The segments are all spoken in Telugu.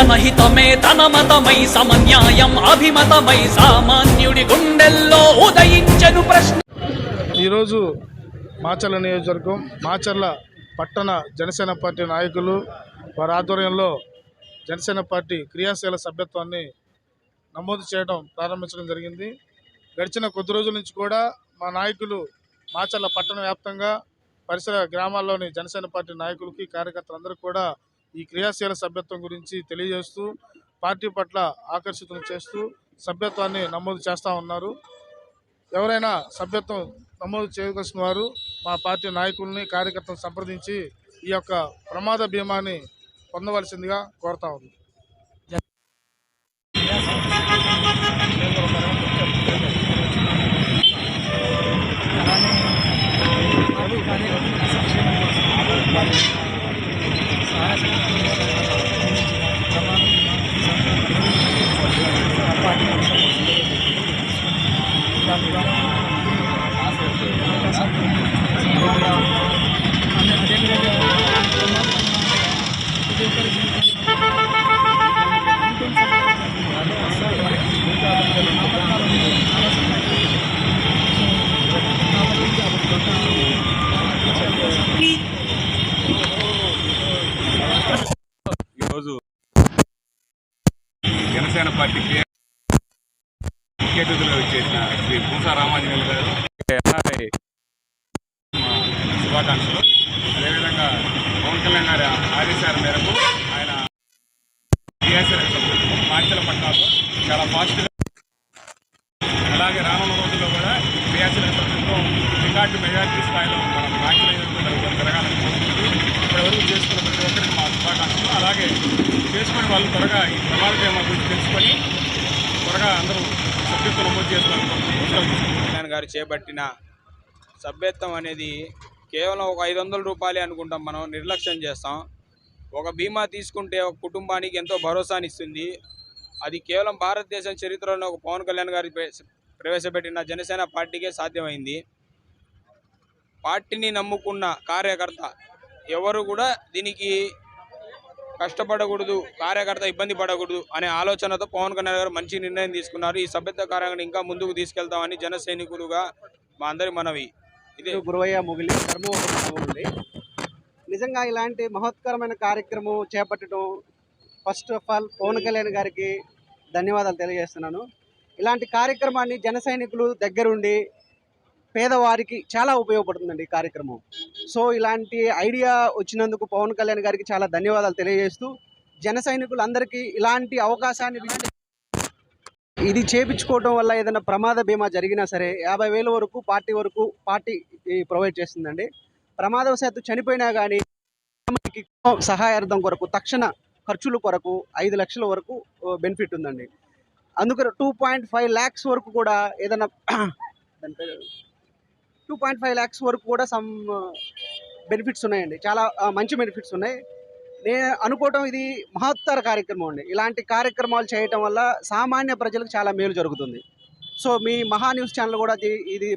జనహితమే తన మతమై సమన్యాయం అభిమతమై సామాన్యుడి గుండెల్లో ఉదయించను ప్రశ్న ఈరోజు మాచర్ల నియోజకవర్గం మాచర్ల పట్టణ జనసేన పార్టీ నాయకులు వారి ఆధ్వర్యంలో జనసేన పార్టీ క్రియాశీల సభ్యత్వాన్ని నమోదు చేయడం ప్రారంభించడం జరిగింది. గడిచిన కొద్ది రోజుల నుంచి కూడా మా నాయకులు మాచర్ల పట్టణ వ్యాప్తంగా పరిసర గ్రామాల్లోని జనసేన పార్టీ నాయకులకి కార్యకర్తలందరూ కూడా ఈ క్రియాశీల సభ్యత్వం గురించి తెలియజేస్తూ పార్టీ పట్ల ఆకర్షితులు చేస్తూ సభ్యత్వాన్ని నమోదు చేస్తూ ఉన్నారు. ఎవరైనా సభ్యత్వం నమోదు చేయవలసిన వారు మా పార్టీ నాయకుల్ని కార్యకర్తలను సంప్రదించి ఈ యొక్క ప్రమాద బీమాని పొందవలసిందిగా కోరుతా ఉంది జనసేన పార్టీ ముఖ్య అతిథులుగా వచ్చేసిన శ్రీ పూసా రామాంజనేయులు గారు. ఎన్ఆర్ఐ శుభాకాంక్షలు. అదేవిధంగా పవన్ కళ్యాణ్ గారి ఆదేశాల మేరకు ఆయన టీఆర్ఎస్ పట్టణాల్లో చాలా పాజిటివ్గా అలాగే రానున్న రోజుల్లో కూడా టీఆర్ఎస్ ప్రభుత్వం రికార్డు మెజార్టీ స్థాయిలో మనం నియోజకవర్గంలో జరగాలని కోరుకుంటూ ఇప్పటివరకు చేసుకున్న ప్రతి ఒక్కరికి మా శుభాకాంక్షలు. అలాగే చేసుకుని వాళ్ళు త్వరగా ఈ ప్రమాద బీమా గురించి తెలుసుకొని త్వరగా అందరూ సభ్యత్వం నమోదు చేసుకోవాలని కళ్యాణ్ గారు చేపట్టిన సభ్యత్వం అనేది కేవలం ఒక ఐదు వందల రూపాయలే అనుకుంటాం మనం నిర్లక్ష్యం చేస్తాం. ఒక బీమా తీసుకుంటే ఒక కుటుంబానికి ఎంతో భరోసాని ఇస్తుంది అది కేవలం భారతదేశం చరిత్రలో ఒక పవన్ కళ్యాణ్ గారి ప్రవేశపెట్టిన జనసేన పార్టీకే సాధ్యమైంది. పార్టీని నమ్ముకున్న కార్యకర్త ఎవరు కూడా దీనికి కష్టపడకూడదు కార్యకర్త ఇబ్బంది పడకూడదు అనే ఆలోచనతో పవన్ కళ్యాణ్ గారు మంచి నిర్ణయం తీసుకున్నారు. ఈ సభ్యత్వ కార్యక్రమం ఇంకా ముందుకు తీసుకెళ్తామని జన సైనికులుగా మా అందరి మనవి. ఇది. గురువయ్య ముగిలి ఉంది. నిజంగా ఇలాంటి మహోత్కరమైన కార్యక్రమం చేపట్టడం first of all Pawan Kalyan గారికి ధన్యవాదాలు తెలియజేస్తున్నాను. ఇలాంటి కార్యక్రమాన్ని జన సైనికులు దగ్గరుండి పేదవారికి చాలా ఉపయోగపడుతుందండి ఈ కార్యక్రమం. సో ఇలాంటి ఐడియా వచ్చినందుకు పవన్ కళ్యాణ్ గారికి చాలా ధన్యవాదాలు తెలియజేస్తూ జన సైనికులందరికీ ఇలాంటి అవకాశాన్ని ఇది చేపించుకోవడం వల్ల ఏదైనా ప్రమాద బీమా జరిగినా సరే యాభై వేల వరకు పార్టీ వరకు పార్టీ ప్రొవైడ్ చేస్తుందండి. ప్రమాదవశాత్తు చనిపోయినా కానీ సహాయార్థం కొరకు తక్షణ ఖర్చుల కొరకు ఐదు లక్షల వరకు బెనిఫిట్ ఉందండి. అందుకని టూ పాయింట్ ఫైవ్ ల్యాక్స్ వరకు కూడా ఏదైనా దాని టూ పాయింట్ ఫైవ్ ల్యాక్స్ వరకు కూడా సమ్ బెనిఫిట్స్ ఉన్నాయండి. చాలా మంచి బెనిఫిట్స్ ఉన్నాయి. నేను అనుకోవటం ఇది మహత్తర కార్యక్రమం అండి. ఇలాంటి కార్యక్రమాలు చేయటం వల్ల సామాన్య ప్రజలకు చాలా మేలు జరుగుతుంది. సో మీ మహా న్యూస్ ఛానల్ కూడా ఇది- ఇది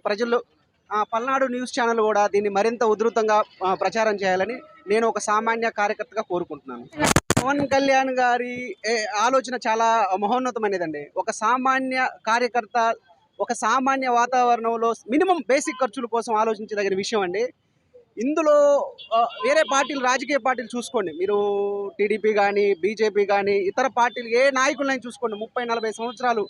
పల్నాడు న్యూస్ ఛానల్ కూడా దీన్ని మరింత ఉధృతంగా ప్రచారం చేయాలని నేను ఒక సామాన్య కార్యకర్తగా కోరుకుంటున్నాను. పవన్ కళ్యాణ్ గారి ఆలోచన చాలా మహోన్నతమైనదండి. ఒక సామాన్య కార్యకర్త ఒక సామాన్య వాతావరణంలో మినిమం బేసిక్ ఖర్చుల కోసం ఆలోచించదగిన విషయం అండి. ఇందులో వేరే పార్టీలు రాజకీయ పార్టీలు చూసుకోండి. మీరు టీడీపీ కానీ బీజేపీ కానీ ఇతర పార్టీలు ఏ నాయకులైనా చూసుకోండి. ముప్పై నలభై సంవత్సరాలు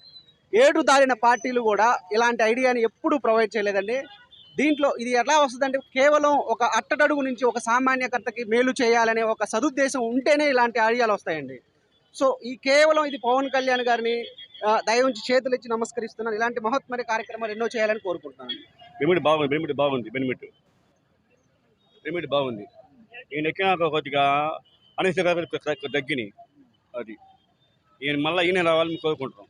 ఏడు దారిన పార్టీలు కూడా ఇలాంటి ఐడియాని ఎప్పుడూ ప్రొవైడ్ చేయలేదండి. దీంట్లో ఇది ఎలా వస్తుందంటే కేవలం ఒక అట్టడడుగు నుంచి ఒక సామాన్యకర్తకి మేలు చేయాలనే ఒక సదుద్దేశం ఉంటేనే ఇలాంటి ఐడియాలు వస్తాయండి. సో ఈ కేవలం ఇది పవన్ కళ్యాణ్ గారిని దయ ఉంచి చేతులు ఇచ్చి నమస్కరిస్తున్నాను. ఇలాంటి మహోత్మరి కార్యక్రమాలు ఎన్నో చేయాలని కోరుకుంటున్నాను. బెనిమిట్ బాగుంది బెనిమిట్ బాగుంది బెనిమిట్. బెనిమిట్ బాగుంది. ఈయన ఎక్కినాక కొద్దిగా అనేసి తగ్గినాయి అది. ఈయన మళ్ళీ ఈయన రావాలని కోరుకుంటున్నాను